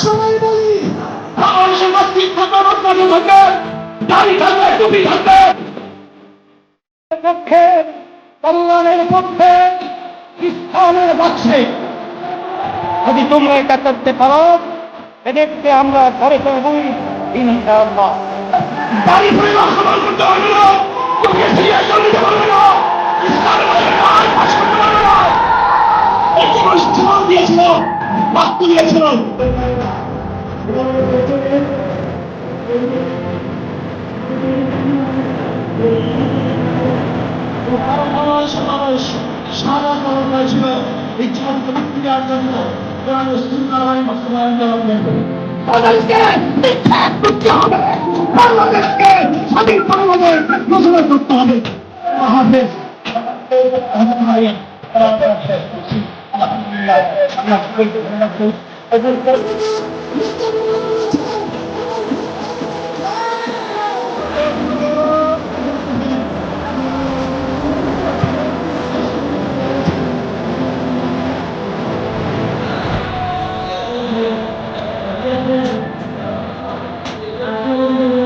সবাই বলি আমার সমাজটি থাকার অন্যান্য থাকে দাড়ি থাকবে টুপি থাকে পক্ষে কল্যাণের পক্ষে স্থানের যদি তোমরা এটা করতে পারো এদেরকে আমরা ধরে ফেলবই ইনশাআল্লাহ। দাড়ি করতে হবে রক্ত দিয়েছিল। সারা করা হয়েছিল এই জীবনকে মুক্তি জন্য কোরআন সুন্দরভাবে বাস্তবায়ন দেওয়া তাদেরকে বিখ্যাত করতে হবে। বাংলাদেশকে স্বাধীন বাংলাদেশ ঘোষণা করতে হবে। মহাদেশ là thắng lòng của mình cũng là thứ